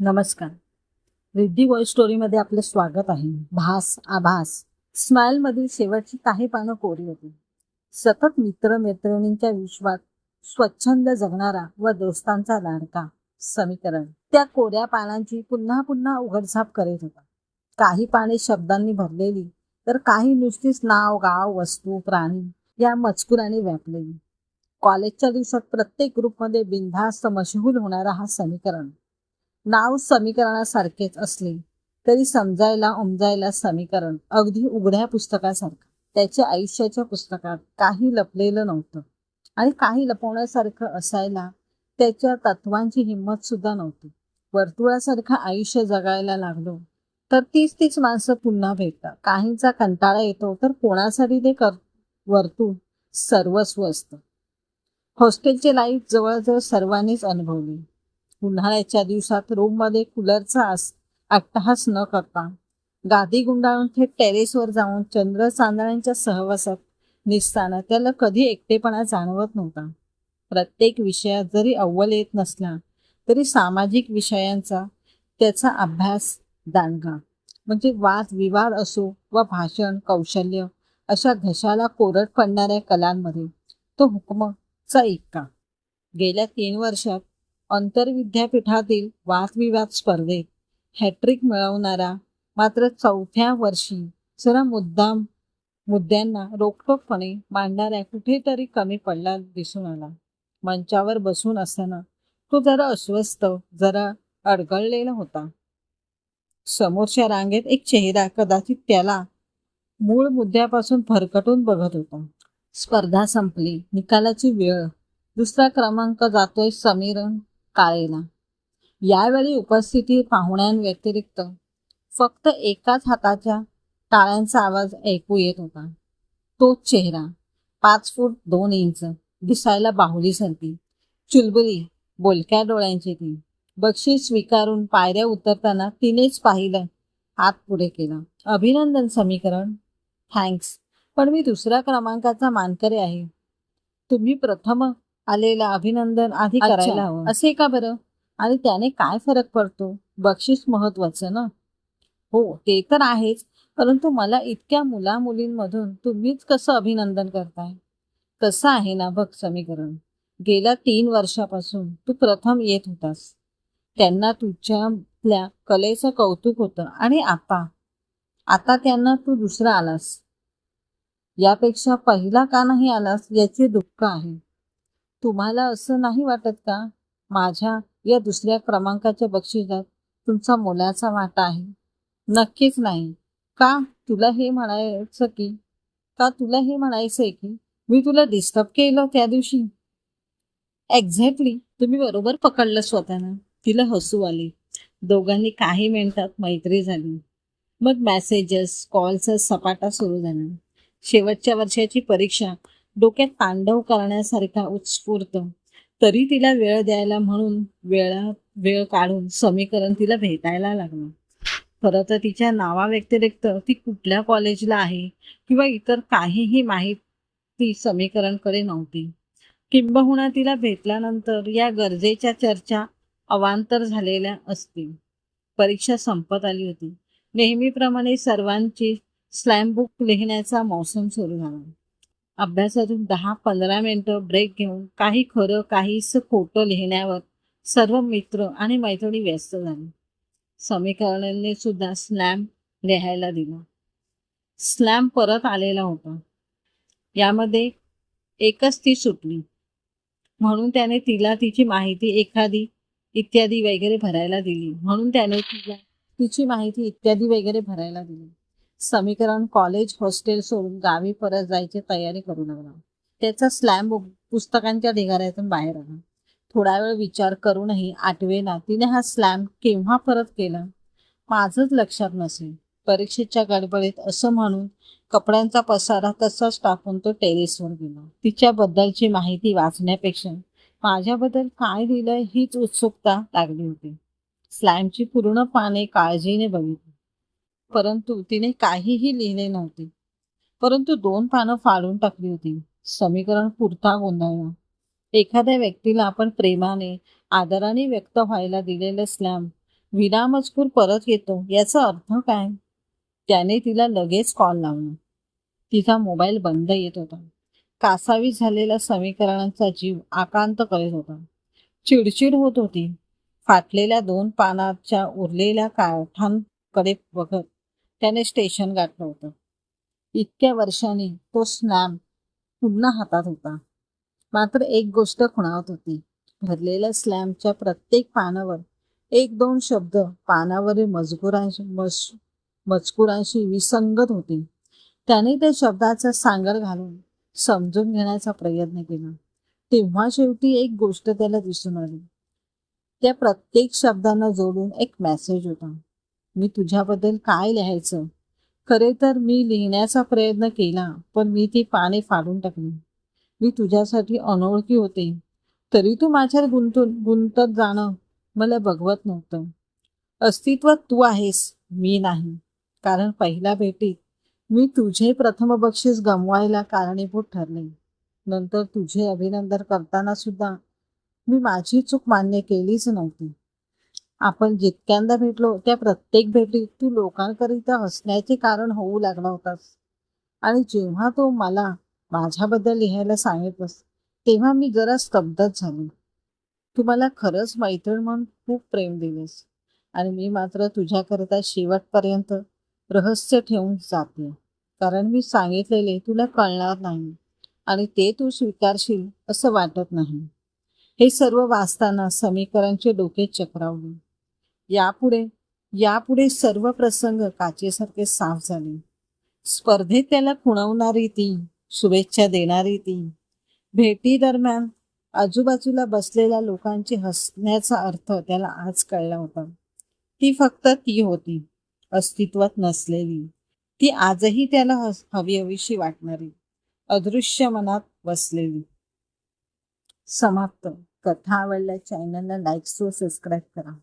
नमस्कार. रिद्धी वॉइस स्टोरीमध्ये आपलं स्वागत आहे. भास आभास. स्माईलमधील शेवटची काही पानं कोरी होती. सतत मित्र मैत्रिणींच्या विश्वात स्वच्छंद जगणारा व दोस्तांचा लाडका समीकरण. त्या कोऱ्या पानांची पुन्हा पुन्हा उघडझाप करीत होता. काही पाने शब्दांनी भरलेली तर काही नुसतीच नाव गाव वस्तू प्राणी या मजकुराने व्यापलेली. कॉलेजच्या दिवसात प्रत्येक ग्रुपमध्ये बिनधास्त मशहूर होणारा हा समीकरण. नाव समीकरणासारखेच असले तरी समजायला उमजायला समीकरण अगदी उघड्या पुस्तकासारखं. त्याच्या आयुष्याच्या पुस्तकात काही लपलेलं नव्हतं. आणि काही लपवण्यासारखं असायला त्याच्या तत्वांची हिंमत सुद्धा नव्हती. वर्तुळासारखं आयुष्य जगायला लागलो तर तीच तीच माणसं पुन्हा भेटतात. काहींचा कंटाळा येतो तर कोणासाठी ते कर वर्तुळ सर्वस्व असतं. हॉस्टेलचे लाईफ जवळजवळ सर्वांनीच अनुभवली. उन्हाळ्याच्या दिवसात रूममध्ये कूलरचा आस अट्टहास न करता. गादी गुंडाळून थेट टेरेसवर जाऊन चंद्र चांदण्यांच्या सहवासात निसताना त्याला कधी एकटेपणा जाणवत नव्हता. प्रत्येक विषयात जरी अव्वल येत नसला तरी सामाजिक विषयांचा त्याचा अभ्यास दांडगा म्हणजे वाद विवाद असो व भाषण कौशल्य अशा घशाला कोरड पडणाऱ्या कलांमध्ये तो हुकमचा इक्का. गेल्या तीन वर्षात आंतरविद्यापीठातील वादविवाद स्पर्धेत हॅट्रिक मिळवणारा मात्र चौथ्या वर्षी जरा मुद्दाम मुद्द्यांना रोखटोकपणे मांडणाऱ्या कुठेतरी कमी पडला दिसून आला. मंचावर बसून असताना तो जरा अस्वस्थ जरा अडगळलेला होता. समोरच्या रांगेत एक चेहरा कदाचित त्याला मूळ मुद्द्यापासून फरकटून बघत होता. स्पर्धा संपली निकालाची वेळ. दुसरा क्रमांक जातोय समीरन काळेला यावेळी उपस्थिती पाहुण्यांव्यतिरिक्त फक्त एकाच हाताच्या टाळ्यांचा आवाज ऐकू येत होता. तोच चेहरा पाच फूट दोन इंच दिसायला बाहुलीसारखी चुलबुली बोलक्या डोळ्यांची ती. बक्षीस स्वीकारून पायऱ्या उतरताना तिनेच पाहिलं हात पुढे केला. अभिनंदन समीकरण. थँक्स. पण मी दुसऱ्या क्रमांकाचा मानकरी आहे. तुम्ही प्रथम आलेला अभिनंदन आधी अच्छा, करायला हवं. असे का बरं? आणि त्याने काय फरक पडतो? बक्षीस महत्वाचं ना? हो ते तर आहेच. परंतु मला इतक्या मुला मुलींमधून तुम्हीच कसं अभिनंदन करताय? कसं आहे ना बघ समीकरण? गेल्या तीन वर्षापासून तू प्रथम येत होतास. त्यांना तुझ्यातल्या कलेचं कौतुक होतं. आणि आता? आता त्यांना तू दुसरा आलास. यापेक्षा पहिला का नाही आलास याचे दुःख आहे. तुम्हाला असं नाही वाटत का? माझ्या या दुसऱ्या क्रमांकाच्या बक्षिसात तुमचा मोलाचा वाटा आहे. नक्कीच नाही. का? तुला हे म्हणायचं की का तुला हे म्हणायचंय की मी तुला डिस्टर्ब केलं त्या दिवशी? एक्झॅक्टली तुम्ही बरोबर पकडलं स्वतःला तिला हसू आली. दोघांनी काही मिनिटात मैत्री झाली. मग मेसेजेस कॉलचा सपाटा सुरू झाला शेवटच्या वर्षाची परीक्षा डोक्यात तांडव करण्यासारखा उत्स्फूर्त. तरी तिला वेळ द्यायला म्हणून वेळा वेळ काढून समीकरण तिला भेटायला लागलं. खरं तर तिच्या नावाव्यतिरिक्त ती कुठल्या कॉलेजला आहे किंवा इतर काहीही माहिती समीकरणकडे नव्हती. किंबहुना तिला भेटल्यानंतर या गरजेच्या चर्चा अवांतर झालेल्या असतील. परीक्षा संपत आली होती. नेहमीप्रमाणे सर्वांची स्लॅम बुक लिहिण्याचा मौसम सुरू झाला. अभ्यासातून दहा पंधरा मिनटं ब्रेक घेऊन काही खरं काहीच खोटं लिहिण्यावर सर्व मित्र आणि मैत्रिणी व्यस्त झाले. समीकरणांनी सुद्धा स्लॅम लिहायला दिला. स्लॅम परत आलेला होता. यामध्ये एकच ती सुटली. म्हणून त्याने तिला तिची माहिती एखादी इत्यादी वगैरे भरायला दिली. म्हणून त्याने तिला तिची माहिती इत्यादी वगैरे भरायला दिली. समीकरण कॉलेज हॉस्टेल सोडून गावी परत जायची तयारी करू लागला त्याचा स्लॅम पुस्तकांच्या ढिगाऱ्यातून बाहेर आला. थोडा वेळ विचार करूनही आठवेना तिने हा स्लॅम केव्हा परत केला? माझंच लक्षात नसेल. परीक्षेच्या गडबडीत असं म्हणून कपड्यांचा पसारा तसाच टाकून तो टेरेसवर गेला. तिच्याबद्दलची माहिती वाचण्यापेक्षा माझ्याबद्दल काय लिहिलंय हीच उत्सुकता लागली होती. स्लॅमची पूर्ण पाने काळजीने बघितली. परंतु तिने काहीही लिहिले नव्हते. परंतु दोन पानं फाडून टाकली होती. समीकरण पुरता गोंधळला एखाद्या व्यक्तीला आपण प्रेमाने आदराने व्यक्त व्हायला दिलेलं स्लॅम विनामजकूर परत येतो याचा अर्थ काय? त्याने तिला लगेच कॉल लावला. तिचा मोबाईल बंद येत होता. कासावी झालेल्या समीकरणांचा जीव आकांत करीत होता. चिडचिड होत होती. फाटलेल्या दोन पानाच्या उरलेल्या काठांकडे बघत त्याने स्टेशन गाठलं होतं. इतक्या वर्षांनी तो स्लॅम पुन्हा हातात होता. मात्र एक गोष्ट खुणावत होती. भरलेल्या स्लॅमच्या प्रत्येक पानावर एक दोन शब्द पानावरील मजकुरांशी मज मजकुरांशी विसंगत होते. त्याने त्या शब्दाचा सांगड घालून समजून घेण्याचा प्रयत्न केला. तेव्हा शेवटी एक गोष्ट त्याला दिसून आली. त्या प्रत्येक शब्दांना जोडून एक मेसेज होता. मी तुझ्याबद्दल काय लिहायचं? खरे तर मी लिहिण्याचा प्रयत्न केला पण मी ती पाने फाडून टाकली. मी तुझ्यासाठी अनोळखी होते. तरी तू माझ्यावर गुंतून गुंतत जाणं मला बघवत नव्हतं. अस्तित्वात तू आहेस मी नाही. कारण पहिल्या भेटीत मी तुझे प्रथम बक्षीस गमवायला कारणीभूत ठरले. नंतर तुझे अभिनंदन करताना सुद्धा मी माझी चूक मान्य केलीच नव्हती. आपण जितक्यांदा भेटलो त्या प्रत्येक भेटीत तू लोकांकरिता हसण्याचे कारण होऊ लागला होतास. आणि जेव्हा तो मला माझ्याबद्दल लिहायला सांगितलंस तेव्हा मी जरा स्तब्धच झाली. तू मला खरंच मैत्रीण म्हणून खूप प्रेम दिलेस. आणि मी मात्र तुझ्याकरिता शेवटपर्यंत रहस्य ठेवून जाते. कारण मी सांगितलेले तुला कळणार नाही. आणि ते तू स्वीकारशील असं वाटत नाही. हे सर्व वाचताना समीकरणचे डोके चक्रावले. यापुढे यापुढे सर्व प्रसंग काचेसारखे साफ झाले. स्पर्धेत त्याला खुणवणारी ती शुभेच्छा देणारी ती. भेटी दरम्यान आजूबाजूला बसलेल्या लोकांची हसण्याचा अर्थ त्याला आज कळला होता. ती फक्त ती होती अस्तित्वात नसलेली. ती आजही त्याला हस- हवी हवीशी वाटणारी अदृश्य मनात बसलेली. समाप्त. कथा आवडल्या चॅनलला लाईक सो सबस्क्राईब करा.